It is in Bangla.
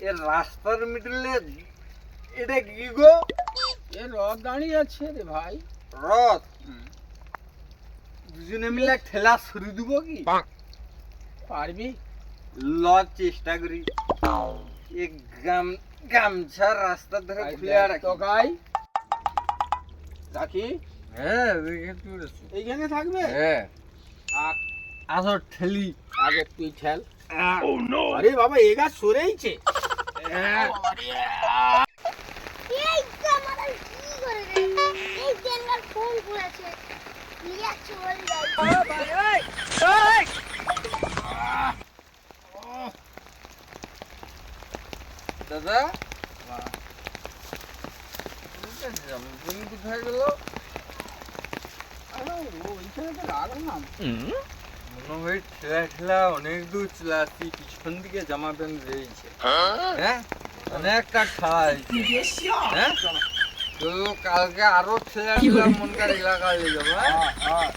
এর রাস্তার মিডলে এটা কি গো? এ রথ দাঁড়িয়ে আছে রে ভাই। রথ? দুজনে মিলে ঠেলা শুরু দিব কি? পারবি? ল চেষ্টা করি। এক গাম গামছা রাস্তা ধরে খুলে দেখ রাখি তো গাই রাখি? হ্যাঁ এইখানে থাকবে? হ্যাঁ। আ- আসো ঠেলি। আগে তুই ঠেল। আরে বাবা এ গাছ সরেইছে। দাদা? কোথায় গেল ওইখানে তো রাখলাম মনে হয় ঠেলা ঠেলা অনেক দূর চলে আসছি, পিছন দিকে জামা প্যান্ট রয়েছে। হ্যাঁ? অনেকটা হয়েছে হ্যাঁ? তো কালকে আরও ছেলে মনকার হয়ে? যাব হ্যাঁ?